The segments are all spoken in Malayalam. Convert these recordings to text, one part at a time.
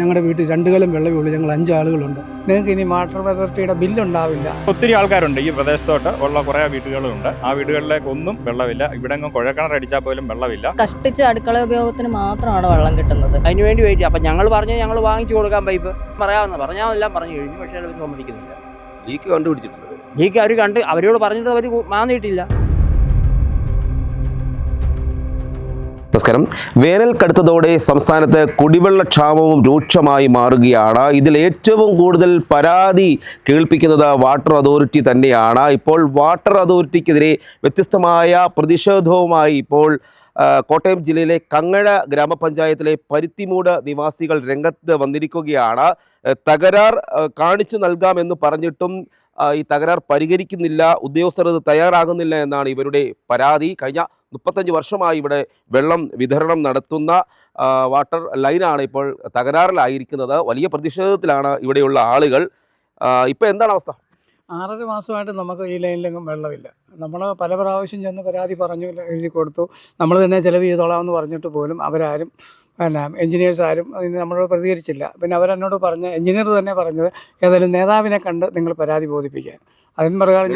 ഞങ്ങളുടെ വീട്ടിൽ രണ്ട് കലം വെള്ളമേ ഉള്ളൂ. ഞങ്ങൾ അഞ്ച് ആളുകളുണ്ട്. നിങ്ങൾക്ക് ഇനി വാട്ടർ അതോറിറ്റിയുടെ ബില്ലുണ്ടാവില്ല ഒത്തിരി ആൾക്കാരുണ്ട് ഈ പ്രദേശത്തോട്ട്. ഉള്ള കുറേ വീടുകളുണ്ട്. ആ വീടുകളിലേക്ക് ഒന്നും വെള്ളമില്ല. ഇവിടെങ്ങും കുഴക്കിണർ അടിച്ചാൽ പോലും വെള്ളമില്ല. കഷ്ടിച്ച് അടുക്കള ഉപയോഗത്തിന് മാത്രമാണ് വെള്ളം കിട്ടുന്നത്. അതിന് വേണ്ടി വെയിറ്റ് അപ്പം ഞങ്ങൾ പറഞ്ഞ് ഞങ്ങൾ വാങ്ങിച്ചു കൊടുക്കാൻ പൈപ്പ് പറയാമെന്ന് പറഞ്ഞാൽ എല്ലാം പറഞ്ഞു കഴിഞ്ഞു. പക്ഷേ അവർ സമ്മതിക്കുന്നില്ല ലീക്ക് കണ്ടുപിടിച്ചിട്ടുണ്ട്. ലീക്ക് അവർ കണ്ട് അവരോട് പറഞ്ഞിട്ട് അവർ മാന്നിയിട്ടില്ല. നമസ്കാരം. വേനൽ കടുത്തതോടെ സംസ്ഥാനത്ത് കുടിവെള്ളക്ഷാമവും രൂക്ഷമായി മാറുകയാണ്. ഇതിൽ ഏറ്റവും കൂടുതൽ പരാതി കേൾപ്പിക്കുന്നത് വാട്ടർ അതോറിറ്റി തന്നെയാണ്. ഇപ്പോൾ വാട്ടർ അതോറിറ്റിക്കെതിരെ വ്യത്യസ്തമായ പ്രതിഷേധവുമായി ഇപ്പോൾ കോട്ടയം ജില്ലയിലെ കങ്ങഴ ഗ്രാമപഞ്ചായത്തിലെ പരുത്തിമൂട് നിവാസികൾ രംഗത്ത് വന്നിരിക്കുകയാണ്. തകരാർ കാണിച്ചു നൽകാമെന്ന് പറഞ്ഞിട്ടും ഈ തകരാർ പരിഹരിക്കുന്നില്ല ഉദ്യോഗസ്ഥർ തയ്യാറാകുന്നില്ല എന്നാണ് ഇവരുടെ പരാതി. കഴിഞ്ഞ മുപ്പത്തഞ്ച് വർഷമായി ഇവിടെ വെള്ളം വിതരണം നടത്തുന്ന വാട്ടർ ലൈനാണ് ഇപ്പോൾ തകരാറിലായിരിക്കുന്നത്. വലിയ പ്രതിഷേധത്തിലാണ് ഇവിടെയുള്ള ആളുകൾ. ഇപ്പോൾ എന്താണ് അവസ്ഥ? ആറര മാസമായിട്ട് നമുക്ക് ഈ ലൈനിലെങ്ങും വെള്ളമില്ല. നമ്മൾ പല പ്രാവശ്യം ചെന്ന് പരാതി പറഞ്ഞു എഴുതി കൊടുത്തു. നമ്മൾ തന്നെ ചിലവ് ചെയ്തോളാം എന്ന് പറഞ്ഞിട്ട് പോലും അവരാരും പിന്നെ എഞ്ചിനീയേഴ്സ് ആരും അതിന് നമ്മളോട് പ്രതികരിച്ചില്ല. പിന്നെ അവരെന്നോട് പറഞ്ഞ എഞ്ചിനീയർ തന്നെ പറഞ്ഞത് ഏതായാലും നേതാവിനെ കണ്ട് നിങ്ങൾ പരാതി ബോധിപ്പിക്കാൻ. അതിന് പ്രകാരം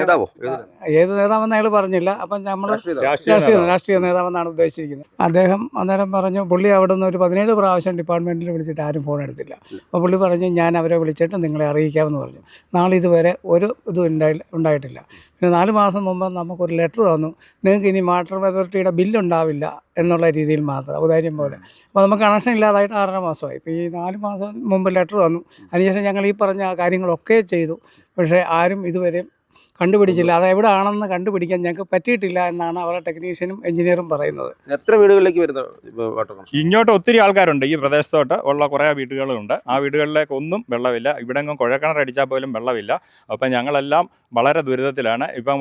ഏത്? നേതാവെന്ന് അയാൾ പറഞ്ഞില്ല. അപ്പം നമ്മൾ രാഷ്ട്രീയ രാഷ്ട്രീയ രാഷ്ട്രീയ നേതാവെന്നാണ് ഉദ്ദേശിച്ചിരിക്കുന്നത്. അദ്ദേഹം അന്നേരം പറഞ്ഞു പുള്ളി അവിടെ നിന്ന് ഒരു പതിനേഴ് പ്രാവശ്യം ഡിപ്പാർട്ട്മെന്റിൽ വിളിച്ചിട്ട് ആരും ഫോൺ എടുത്തില്ല. അപ്പോൾ പുള്ളി പറഞ്ഞു ഞാൻ അവരെ വിളിച്ചിട്ട് നിങ്ങളെ അറിയിക്കാമെന്ന് പറഞ്ഞു. നാളെ ഇതുവരെ ഒരു ഇതും ഉണ്ടായി ഉണ്ടായിട്ടില്ല. പിന്നെ നാല് മാസം മുമ്പ് നമുക്കൊരു ലെറ്റർ തന്നു. നിങ്ങൾക്ക് ഇനി വാട്ടർ അതോറിറ്റിയുടെ ബില്ലുണ്ടാവില്ല എന്നുള്ള രീതിയിൽ മാത്രം ഔദാര്യം പോലെ. അപ്പോൾ നമുക്ക് കണക്ഷൻ ഇല്ലാതായിട്ട് ആറര മാസമായി. ഇപ്പോൾ ഈ നാല് മാസം മുമ്പ് ലെറ്റർ തന്നു. അതിനുശേഷം ഞങ്ങൾ ഈ പറഞ്ഞ കാര്യങ്ങളൊക്കെ ചെയ്തു. പക്ഷേ ആരും ഇതുവരെ കണ്ടുപിടിച്ചില്ല. അത് എവിടെ ആണെന്ന് കണ്ടുപിടിക്കാൻ ഞങ്ങൾക്ക് പറ്റിയിട്ടില്ല എന്നാണ് അവരുടെ ടെക്നീഷ്യനും എഞ്ചിനീയറും പറയുന്നത്. എത്ര വീടുകളിലേക്ക് വരുന്ന വാട്ടർ ഇങ്ങോട്ട് ഒത്തിരി ആൾക്കാരുണ്ട്. ഈ പ്രദേശത്തോട്ട് ഉള്ള കുറേ വീടുകളുണ്ട്. ആ വീടുകളിലേക്ക് ഒന്നും വെള്ളമില്ല. ഇവിടെങ്ങും കുഴക്കിണറടിച്ചാൽ പോലും വെള്ളമില്ല. അപ്പം ഞങ്ങളെല്ലാം വളരെ ദുരിതത്തിലാണ്. ഇപ്പം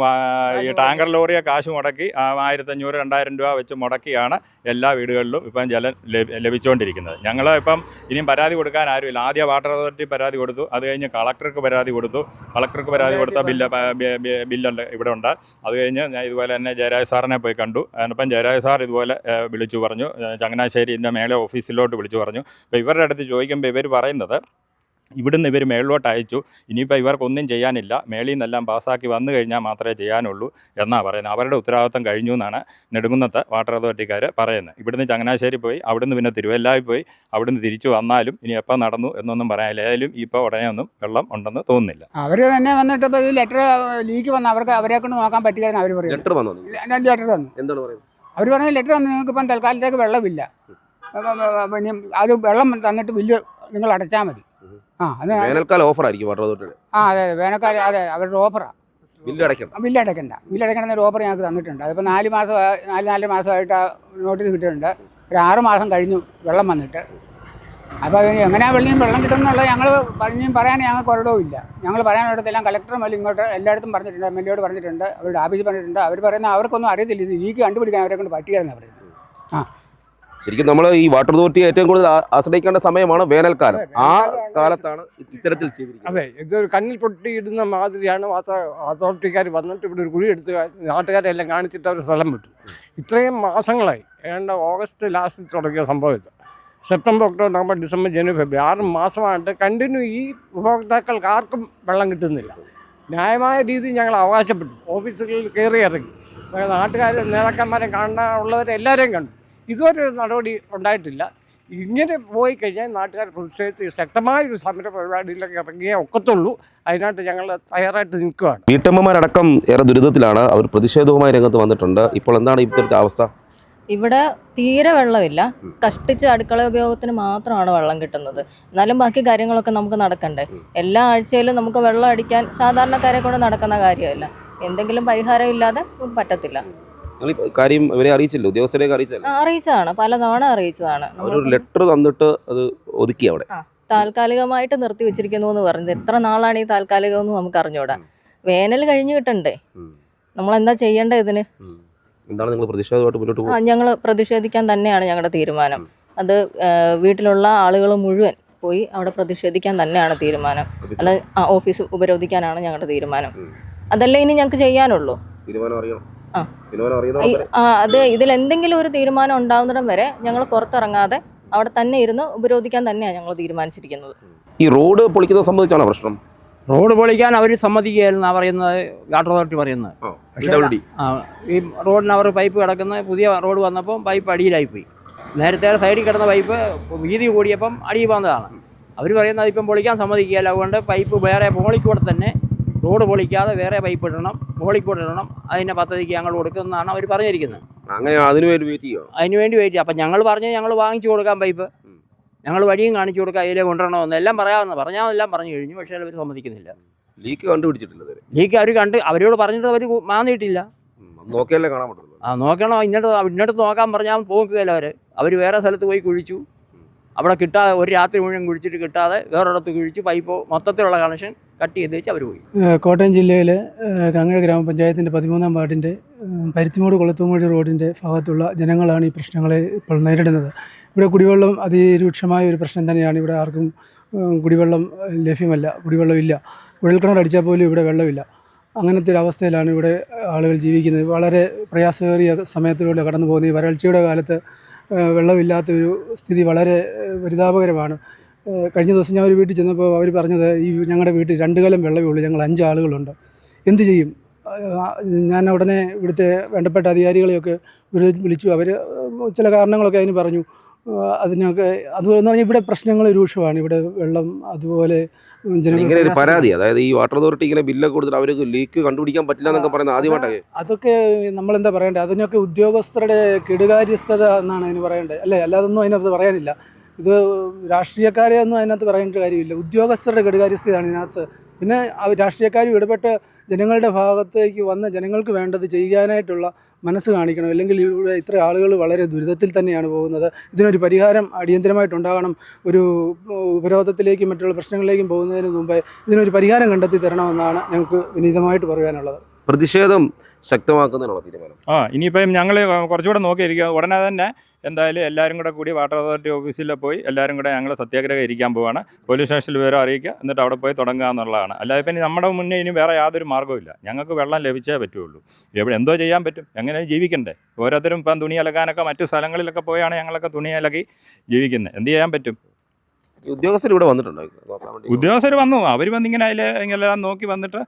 ഈ ടാങ്കർ ലോറിയെ കാശ് മുടക്കി ആ, ആയിരത്തഞ്ഞൂറ് രണ്ടായിരം രൂപ വെച്ച് മുടക്കിയാണ് എല്ലാ വീടുകളിലും ഇപ്പം ജലം ലഭി- ലഭിച്ചുകൊണ്ടിരിക്കുന്നത്. ഞങ്ങൾ ഇപ്പം ഇനിയും പരാതി കൊടുക്കാൻ ആരുമില്ല. ആദ്യം വാട്ടർ അതോറിറ്റി പരാതി കൊടുത്തു. അത് കഴിഞ്ഞ് കളക്ടർക്ക് പരാതി കൊടുത്തു. കളക്ടർക്ക് പരാതി കൊടുത്ത ബില്ല് ബില്ലുണ്ട് ഇവിടെ ഉണ്ട് അത് കഴിഞ്ഞ് ഞാൻ ഇതുപോലെ തന്നെ ജയരാജ് സാറിനെ പോയി കണ്ടു. അതിനപ്പം ജയരാജ് സാർ ഇതുപോലെ വിളിച്ചു പറഞ്ഞു. ചങ്ങനാശ്ശേരി ഇതിന്റെ മേലെ ഓഫീസിലോട്ട് വിളിച്ചു പറഞ്ഞു. അപ്പോൾ ഇവരുടെ അടുത്ത് ചോദിക്കുമ്പോൾ ഇവർ പറയുന്നത് ഇവിടുന്ന് ഇവർ മേളിലോട്ട് അയച്ചു. ഇനിയിപ്പോൾ ഇവർക്കൊന്നും ചെയ്യാനില്ല. മേളിൽ നിന്നെല്ലാം പാസ്സാക്കി വന്നു കഴിഞ്ഞാൽ മാത്രമേ ചെയ്യാനുള്ളൂ എന്നാണ് പറയുന്നത്. അവരുടെ ഉത്തരവാദിത്തം കഴിഞ്ഞു എന്നാണ് നെടുങ്കുന്നത്ത് വാട്ടർ അതോറിറ്റിക്കാർ പറയുന്നത്. ഇവിടുന്ന് ചങ്ങനാശ്ശേരി പോയി അവിടുന്ന് പിന്നെ തിരുവല്ലായി പോയി അവിടുന്ന് തിരിച്ചു വന്നാലും ഇനി എപ്പോൾ നടന്നു എന്നൊന്നും പറയാനില്ല ഏതായാലും ഇപ്പോൾ ഉടനെ ഒന്നും വെള്ളം ഉണ്ടെന്ന് തോന്നുന്നില്ല. അവർ തന്നെ വന്നിട്ട് ഇപ്പോൾ ലെറ്റർ ലീക്ക് വന്ന അവർക്ക് അവരെ കൊണ്ട് നോക്കാൻ പറ്റില്ലെന്ന് അവർ പറയും ലെറ്റർ വന്നോ? ലെറ്റർ വന്നു. എന്താണ് പറയുന്നത്? അവർ പറഞ്ഞ ലെറ്റർ വന്ന് നിങ്ങൾക്ക് ഇപ്പം തൽക്കാലത്തേക്ക് വെള്ളമില്ല. പിന്നെ അത് വെള്ളം തന്നിട്ട് ബില്ല് നിങ്ങൾ അടച്ചാൽ മതി. ആ അത് വേനൽക്കാല ഓഫർ ആയിരിക്കും വാട്ടർ അതോറിറ്റിയുടെ ആ അതെ അതെ വേനൽക്കാലം അതെ അവരുടെ ഓഫറാണ് ബില്ല് അടയ്ക്കണം. ബില്ല് അടയ്ക്കണ്ട. ബില്ല് അടയ്ക്കണമെന്ന ഒരു ഓഫർ ഞങ്ങൾക്ക് തന്നിട്ടുണ്ട്. അതിപ്പോൾ നാല് മാസം നാല് നാല് മാസമായിട്ട് ആ നോട്ടീസ് കിട്ടിയിട്ടുണ്ട്. ഒരു ആറ് മാസം കഴിഞ്ഞു വെള്ളം വന്നിട്ട്. അപ്പോൾ എങ്ങനെയാണ് വെള്ളം വെള്ളം കിട്ടുന്നുള്ളത് ഞങ്ങൾ പറഞ്ഞും പറയാൻ ഞങ്ങൾക്ക് ഒരിടവും ഇല്ല. ഞങ്ങൾ പറയാനിടത്തെല്ലാം കളക്ടറും അല്ലെങ്കിൽ ഇങ്ങോട്ട് എല്ലായിടത്തും പറഞ്ഞിട്ടുണ്ട് എം എൽ എയോട് പറഞ്ഞിട്ടുണ്ട് അവരുടെ ആഫീസിൽ പറഞ്ഞിട്ടുണ്ട്. അവർ പറയുന്ന അവർക്കൊന്നും അറിയത്തില്ല. ഇത് ലീക്ക് കണ്ടുപിടിക്കാൻ അവരെ കൊണ്ട് പറ്റുകയെന്നാണ് പറയുന്നത്. ആ. ശരിക്കും നമ്മൾ ഈ വാട്ടർ അതോറിറ്റി ഏറ്റവും കൂടുതൽ ആശ്രയിക്കേണ്ട സമയമാണ് വേനൽക്കാലം. ആ കാലത്താണ് ഇത്തരത്തിൽ ചെയ്തിരിക്കുന്നത്. അതെ ഇതൊരു കണ്ണിൽ പൊട്ടിയിടുന്ന മാതിരിയാണ് അതോറിറ്റിക്കാർ വന്നിട്ട് ഇവിടെ ഒരു കുഴി എടുത്ത് നാട്ടുകാരെല്ലാം കാണിച്ചിട്ട് അവർ സ്ഥലം വിട്ടു. ഇത്രയും മാസങ്ങളായി. ഏണ്ട ഓഗസ്റ്റ് ലാസ്റ്റിൽ തുടങ്ങിയ സംഭവം September October November December January February ആറ് മാസമായിട്ട് കണ്ടിന്യൂ ഈ ഉപഭോക്താക്കൾക്ക് ആർക്കും വെള്ളം കിട്ടുന്നില്ല. ന്യായമായ രീതിയിൽ ഞങ്ങൾ അവകാശപ്പെട്ടു. ഓഫീസുകളിൽ കയറി ഇറങ്ങി. നാട്ടുകാർ നേതാക്കന്മാരെ കാണാനുള്ളവരെ എല്ലാവരെയും കണ്ടു. ഇതുവരെ ഒരു നടപടി ഉണ്ടായിട്ടില്ല. ഇങ്ങനെ പോയി കഴിഞ്ഞാൽ നാട്ടുകാർ പ്രതിഷേധിച്ച് ശക്തമായ ഒരു സമര പരിപാടിയിലേക്ക് ഇറങ്ങിയേ ഒക്കത്തുള്ളൂ. അതിനായിട്ട് ഞങ്ങൾ തയ്യാറായിട്ട് നിൽക്കുകയാണ്. വീട്ടമ്മമാരടക്കം ഏറെ ദുരിതത്തിലാണ്. അവർ പ്രതിഷേധവുമായി രംഗത്ത് വന്നിട്ടുണ്ട്. ഇപ്പോൾ എന്താണ് ഇത്തരത്തെ അവസ്ഥ? ഇവിടെ തീരെ വെള്ളമില്ല. കഷ്ടിച്ച് അടുക്കള ഉപയോഗത്തിന് മാത്രമാണ് വെള്ളം കിട്ടുന്നത്. എന്നാലും ബാക്കി കാര്യങ്ങളൊക്കെ നമുക്ക് നടക്കണ്ടേ? എല്ലാ ആഴ്ചയിലും നമുക്ക് വെള്ളം അടിക്കാൻ സാധാരണക്കാരെ കൊണ്ട് നടക്കുന്ന കാര്യമല്ല. എന്തെങ്കിലും പരിഹാരം ഇല്ലാതെ പറ്റത്തില്ല. നിങ്ങൾ കാര്യം ഇവരെ അറിയിച്ചില്ല? ഉദ്യോഗസ്ഥരെ അറിയിച്ചല്ലോ അറിയിച്ചതാണ്. പലതവണ അറിയിച്ചതാണ്. അവരൊരു ലെറ്റർ തന്നിട്ട് അത് ഒതുക്കി അവിടെ. താൽക്കാലികമായിട്ട് നിർത്തി വെച്ചിരിക്കുന്നു എന്ന് പറഞ്ഞത് എത്ര നാളാണ് ഈ താൽക്കാലികം എന്ന് നമുക്ക് അറിഞ്ഞൂടാ വേനൽ കഴിഞ്ഞ് കിട്ടണ്ടേ. നമ്മൾ എന്താ ചെയ്യേണ്ടത് ഇതിന്? എന്താണ് നിങ്ങൾ പ്രതിഷേധമായിട്ട് മുന്നോട്ട് ആ പോകുന്നത് ഞങ്ങൾ പ്രതിഷേധിക്കാൻ തന്നെയാണ് ഞങ്ങളുടെ തീരുമാനം. അത് വീട്ടിലുള്ള ആളുകൾ മുഴുവൻ പോയി അവിടെ പ്രതിഷേധിക്കാൻ തന്നെയാണ് തീരുമാനം. അല്ല ഓഫീസ് ഉപരോധിക്കാനാണ് ഞങ്ങളുടെ തീരുമാനം. അതല്ലേ ഇനി ഞങ്ങൾക്ക് ചെയ്യാനുള്ളൂ? തീരുമാനം അറിയണം. അത് ഇതിൽ എന്തെങ്കിലും ഒരു തീരുമാനം ഉണ്ടാവുന്നിടം വരെ ഞങ്ങൾ പുറത്തിറങ്ങാതെ അവിടെ തന്നെ ഇരുന്ന് ഉപരോധിക്കാൻ തന്നെയാണ് ഞങ്ങൾ തീരുമാനിച്ചിരിക്കുന്നത്. ഈ റോഡ് പൊളിക്കുന്നത് സംബന്ധിച്ചാണോ പ്രശ്നം? റോഡ് പൊളിക്കാൻ അവർ സമ്മതിക്കുകയായിരുന്നു പറയുന്നത് വാട്ടർ അതോറിറ്റി പറയുന്നത്. പക്ഷേ ഈ റോഡിന് അവർ പൈപ്പ് കിടക്കുന്ന പുതിയ റോഡ് വന്നപ്പോൾ പൈപ്പ് അടിയിലായി പോയി നേരത്തെ സൈഡിൽ കിടന്ന പൈപ്പ് വീതി കൂടിയപ്പം അടിയിൽ വന്നതാണ്. അവർ പറയുന്നത് അതിപ്പം പൊളിക്കാൻ സമ്മതിക്കുകയല്ല അതുകൊണ്ട് പൈപ്പ് വേറെ മോളിക്കൂടെ തന്നെ റോഡ് പൊളിക്കാതെ വേറെ പൈപ്പ് ഇടണം മോളിക്കൂടെ ഇടണം അതിന്റെ പദ്ധതിക്ക് ഞങ്ങൾ കൊടുക്കുന്നതാണ് അവർ പറഞ്ഞിരിക്കുന്നത്. അങ്ങനെ അതിനു വേണ്ടി വെയിറ്റ് ചെയ്യോ അതിന് വേണ്ടി വെയിറ്റ് അപ്പം ഞങ്ങൾ പറഞ്ഞ് ഞങ്ങൾ വാങ്ങിച്ചു കൊടുക്കാം പൈപ്പ് ഞങ്ങൾ വഴിയും കാണിച്ചു കൊടുക്കാം അതിലേ കൊണ്ടുവരണമെന്ന്. എല്ലാം പറയാമെന്ന് പറഞ്ഞാൽ എല്ലാം പറഞ്ഞു കഴിഞ്ഞു. പക്ഷേ അവർ സമ്മതിക്കുന്നില്ല. ലീക്ക് കണ്ടുപിടിച്ചിട്ടില്ല ലീക്ക് അവർ കണ്ട് അവരോട് പറഞ്ഞിട്ട് അവർ മാന്നിയിട്ടില്ല. ഉം, നോക്കിയാലേ കാണാൻ പറ്റുള്ളൂ ആ നോക്കണം. ഇന്നിട്ട് ഇന്നിട്ട് നോക്കാൻ പറഞ്ഞാൽ പോകുകയല്ല അവർ അവർ വേറെ സ്ഥലത്ത് പോയി കുഴിച്ചു. അവിടെ കിട്ടാതെ ഒരു രാത്രി മുഴുവൻ കുഴിച്ചിട്ട് കിട്ടാതെ വേറൊരിടത്ത് കുഴിച്ച് പൈപ്പ് മൊത്തത്തിലുള്ള കണക്ഷൻ കട്ട് ചെയ്ത് വെച്ച് അവർ പോയി. കോട്ടയം ജില്ലയിൽ കങ്ങഴ ഗ്രാമപഞ്ചായത്തിന്റെ പതിമൂന്നാം വാർഡിന്റെ പരുത്തിമൂട് കൊളത്തുമൂടി റോഡിന്റെ ഭാഗത്തുള്ള ജനങ്ങളാണ് ഈ പ്രശ്നങ്ങളെ ഇപ്പോൾ നേരിടുന്നത്. ഇവിടെ കുടിവെള്ളം അതിരൂക്ഷമായ ഒരു പ്രശ്നം തന്നെയാണ്. ഇവിടെ ആർക്കും കുടിവെള്ളം ലഭ്യമല്ല കുടിവെള്ളമില്ല കുഴൽക്കിണർ അടിച്ചാൽ പോലും ഇവിടെ വെള്ളമില്ല. അങ്ങനത്തെ ഒരു അവസ്ഥയിലാണ് ഇവിടെ ആളുകൾ ജീവിക്കുന്നത്. വളരെ പ്രയാസമേറിയ സമയത്തിലൂടെ കടന്നു പോകുന്നത് ഈ വരൾച്ചയുടെ കാലത്ത് വെള്ളമില്ലാത്തൊരു സ്ഥിതി വളരെ പരിതാപകരമാണ്. കഴിഞ്ഞ ദിവസം ഞാൻ ഒരു വീട്ടിൽ ചെന്നപ്പോൾ അവർ പറഞ്ഞത് ഈ ഞങ്ങളുടെ വീട്ടിൽ രണ്ട് കലം വെള്ളമേ ഉള്ളൂ ഞങ്ങൾ അഞ്ച് ആളുകളുണ്ട്. എന്ത് ചെയ്യും? ഞാൻ ഉടനെ ഇവിടുത്തെ വേണ്ടപ്പെട്ട അധികാരികളെയൊക്കെ വിളിച്ചു. അവർ ചില കാരണങ്ങളൊക്കെ അതിന് പറഞ്ഞു. അതിനൊക്കെ അതുപോലെ ഇവിടെ പ്രശ്നങ്ങൾ രൂക്ഷമാണ്. ഇവിടെ വെള്ളം അതുപോലെ ഇങ്ങനെ ഒരു പരാതി അതായത് ഈ വാട്ടർ അതോറിറ്റി ഇങ്ങനെ ബില്ലൊക്കെ കൊടുത്തിട്ട് അവർക്ക് ലീക്ക് കണ്ടുപിടിക്കാൻ പറ്റില്ല എന്നൊക്കെ പറയുന്നത് ആദ്യമായിട്ടേ അതൊക്കെ നമ്മളെന്താ പറയണ്ടേ അതിനൊക്കെ ഉദ്യോഗസ്ഥരുടെ കെടുകാര്യസ്ഥത എന്നാണ് അതിന് പറയേണ്ടത്. അല്ലേ? അല്ലാതൊന്നും അതിനകത്ത് പറയാനില്ല. ഇത് രാഷ്ട്രീയക്കാരെ ഒന്നും അതിനകത്ത് പറയേണ്ട കാര്യമില്ല. ഉദ്യോഗസ്ഥരുടെ കെടുകാര്യസ്ഥതയാണ് ഇതിനകത്ത്. പിന്നെ രാഷ്ട്രീയക്കാരും ഇടപെട്ട് ജനങ്ങളുടെ ഭാഗത്തേക്ക് വന്ന് ജനങ്ങൾക്ക് വേണ്ടത് ചെയ്യാനായിട്ടുള്ള മനസ്സ് കാണിക്കണം. അല്ലെങ്കിൽ ഇവിടെ ഇത്ര ആളുകൾ വളരെ ദുരിതത്തിൽ തന്നെയാണ് പോകുന്നത്. ഇതിനൊരു പരിഹാരം അടിയന്തരമായിട്ടുണ്ടാകണം. ഒരു ഉപരോധത്തിലേക്കും മറ്റുള്ള പ്രശ്നങ്ങളിലേക്കും പോകുന്നതിന് മുമ്പേ ഇതിനൊരു പരിഹാരം കണ്ടെത്തി തരണമെന്നാണ് ഞങ്ങൾക്ക് വിനീതമായിട്ട് പറയാനുള്ളത്. പ്രതിഷേധം ശക്തമാക്കുന്നതിനുള്ള തീരുമാനം. ആ ഇനിയിപ്പം ഞങ്ങൾ കുറച്ചുകൂടെ നോക്കിയിരിക്കുക. ഉടനെ തന്നെ എന്തായാലും എല്ലാവരും കൂടെ കൂടി വാട്ടർ അതോറിറ്റി ഓഫീസിൽ പോയി എല്ലാവരും കൂടെ ഞങ്ങൾ സത്യാഗ്രഹം ഇരിക്കാൻ പോവാണ്. പോലീസ് സ്റ്റേഷനിൽ വിവരം അറിയിക്കുക. എന്നിട്ട് അവിടെ പോയി തുടങ്ങുക എന്നുള്ളതാണ്. അല്ലാതെ ഇപ്പം നമ്മുടെ മുന്നേ ഇനി വേറെ യാതൊരു മാർഗമില്ല ഞങ്ങൾക്ക് വെള്ളം ലഭിച്ചേ പറ്റുള്ളൂ. എവിടെ എന്തോ ചെയ്യാൻ പറ്റും. എങ്ങനെ ജീവിക്കണ്ടേ? ഓരോരുത്തരും ഇപ്പം തുണി അലക്കാനൊക്കെ മറ്റു സ്ഥലങ്ങളിലൊക്കെ പോയാണ് ഞങ്ങളൊക്കെ തുണി അലക്കി ജീവിക്കുന്നത് എന്ത് ചെയ്യാൻ പറ്റും? ഉദ്യോഗസ്ഥർ ഇവിടെ വന്നിട്ടുണ്ടോ. നോക്കാൻ ഉദ്യോഗസ്ഥർ വന്നു. അവർ വന്ന് ഇങ്ങനെ അതിൽ ഇങ്ങനെല്ലാം നോക്കി വന്നിട്ട്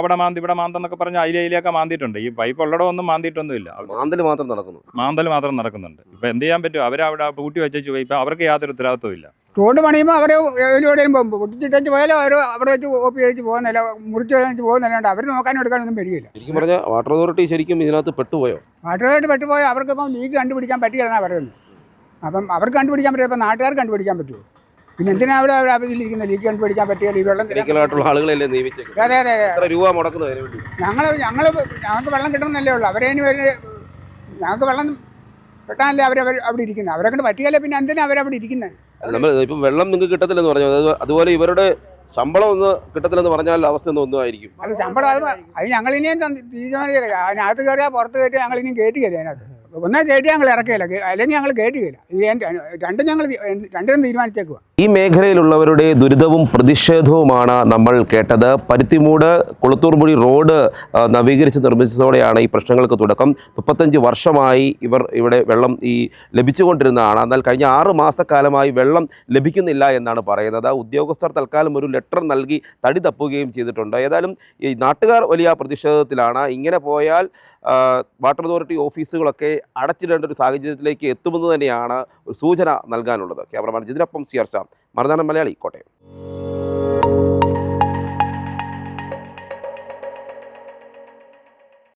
അവിടെ മാന്തി ഇവിടെ മാന്തെന്നൊക്കെ പറഞ്ഞ് അതിലെ അതിലെയൊക്കെ മാന്തിയിട്ടുണ്ട്. ഈ പൈപ്പ് ഉള്ളിടമൊന്നും മാന്തിയിട്ടൊന്നുമില്ല. മാന്തൽ മാത്രം നടക്കുന്നു. മാന്തൽ മാത്രം നടക്കുന്നുണ്ട്. ഇപ്പം എന്ത് ചെയ്യാൻ പറ്റും? അവരവിടെ പൂട്ടി വെച്ചു പോയി. ഇപ്പം അവർക്ക് യാതൊരു ഉത്തരവാദിത്വം ഇല്ല. റോഡ് പണിയുമ്പോൾ അവർ എവിടെയും പോകും. പൊട്ടിച്ചിട്ടു പോയാലും? അവർ അവിടെ വെച്ച് കോപ്പി ചെയ്ത് പോകുന്നില്ല മുറിച്ച് വെച്ച് പോകുന്നില്ലാണ്ട് അവർ നോക്കാനും എടുക്കാനൊന്നും വരികയില്ല. ശരിക്കും പറഞ്ഞാൽ വാട്ടർ അതോറിറ്റി ശരിക്കും ഇതിനകത്ത് പെട്ടുപോയോ? വാട്ടർ അതോറിറ്റി പെട്ടുപോയോ അവർക്ക് അവർക്കിപ്പം ലീക്ക് കണ്ടുപിടിക്കാൻ പറ്റില്ലെന്നാണ് പറയുന്നത്. അപ്പം അവർക്ക് കണ്ടുപിടിക്കാൻ പറ്റില്ല അപ്പം നാട്ടുകാർക്ക് കണ്ടുപിടിക്കാൻ പറ്റുമോ? പിന്നെ എന്തിനാ അവിടെ അവർ അവധിയിലിരിക്കുന്നത് ലീക്ക് കണ്ടുപിടിക്കാൻ പറ്റിയാൽ ഈ വെള്ളം ആളുകളെല്ലാം നിയമിച്ചേക്കുന്നത്? അതെ അതെ അതെ. എത്ര രൂപ മുടക്കുന്നത് അതിന് വേണ്ടി? ഞങ്ങൾ ഞങ്ങൾ ഞങ്ങൾക്ക് വെള്ളം കിട്ടണമെന്നല്ലേ ഉള്ളൂ. അവരെ ഒരു ഞങ്ങൾക്ക് വെള്ളം കിട്ടാനല്ലേ അവർ അവിടെ ഇരിക്കുന്നത് അവരെ കൊണ്ട് പറ്റിയല്ലേ പിന്നെ എന്തിനാ അവരവിടെ ഇരിക്കുന്നത് നമ്മൾ ഇപ്പം വെള്ളം നിങ്ങൾക്ക് കിട്ടത്തില്ലെന്ന് പറഞ്ഞു? അത് അതുപോലെ ഇവരുടെ ശമ്പളം ഒന്ന് കിട്ടത്തില്ലെന്ന് പറഞ്ഞാൽ അവസ്ഥ ഒന്നും ആയിരിക്കും അത് ശമ്പളം അത് അത് ഞങ്ങൾ ഇനിയും തീരുമാനിക്കില്ല അതിനകത്ത് കയറിയാൽ പുറത്ത് കയറ്റിയാൽ ഞങ്ങൾ ഇനിയും കയറ്റി കയറി അതിനകത്ത്. ഒന്നേ കയറ്റി ഞങ്ങൾ ഇറക്കിയില്ല. അല്ലെങ്കിൽ ഞങ്ങൾ കയറ്റുകയില്ല രണ്ടും ഞങ്ങൾ രണ്ടിനും തീരുമാനിച്ചേക്കുക ഈ മേഖലയിലുള്ളവരുടെ ദുരിതവും പ്രതിഷേധവുമാണ് നമ്മൾ കേട്ടത്. പരുത്തിമൂട് കുളത്തൂർമുഴി റോഡ് നവീകരിച്ച് നിർമ്മിച്ചതോടെയാണ് ഈ പ്രശ്നങ്ങൾക്ക് തുടക്കം. മുപ്പത്തഞ്ച് വർഷമായി ഇവർ ഇവിടെ വെള്ളം ഈ ലഭിച്ചുകൊണ്ടിരുന്നതാണ്. എന്നാൽ കഴിഞ്ഞ ആറ് മാസക്കാലമായി വെള്ളം ലഭിക്കുന്നില്ല എന്നാണ് പറയുന്നത്. ഉദ്യോഗസ്ഥർ തൽക്കാലം ഒരു ലെറ്റർ നൽകി തടി തപ്പുകയും ചെയ്തിട്ടുണ്ട്. ഏതായാലും ഈ നാട്ടുകാർ വലിയ പ്രതിഷേധത്തിലാണ്. ഇങ്ങനെ പോയാൽ വാട്ടർ അതോറിറ്റി ഓഫീസുകളൊക്കെ അടച്ചിടേണ്ട ഒരു സാഹചര്യത്തിലേക്ക് എത്തുമെന്ന് തന്നെയാണ് സൂചന നൽകാനുള്ളത്. ക്യാമറമാൻ ജിതിനൊപ്പം സിയർച്ച മറുനാടൻ മലയാളി കോട്ടയം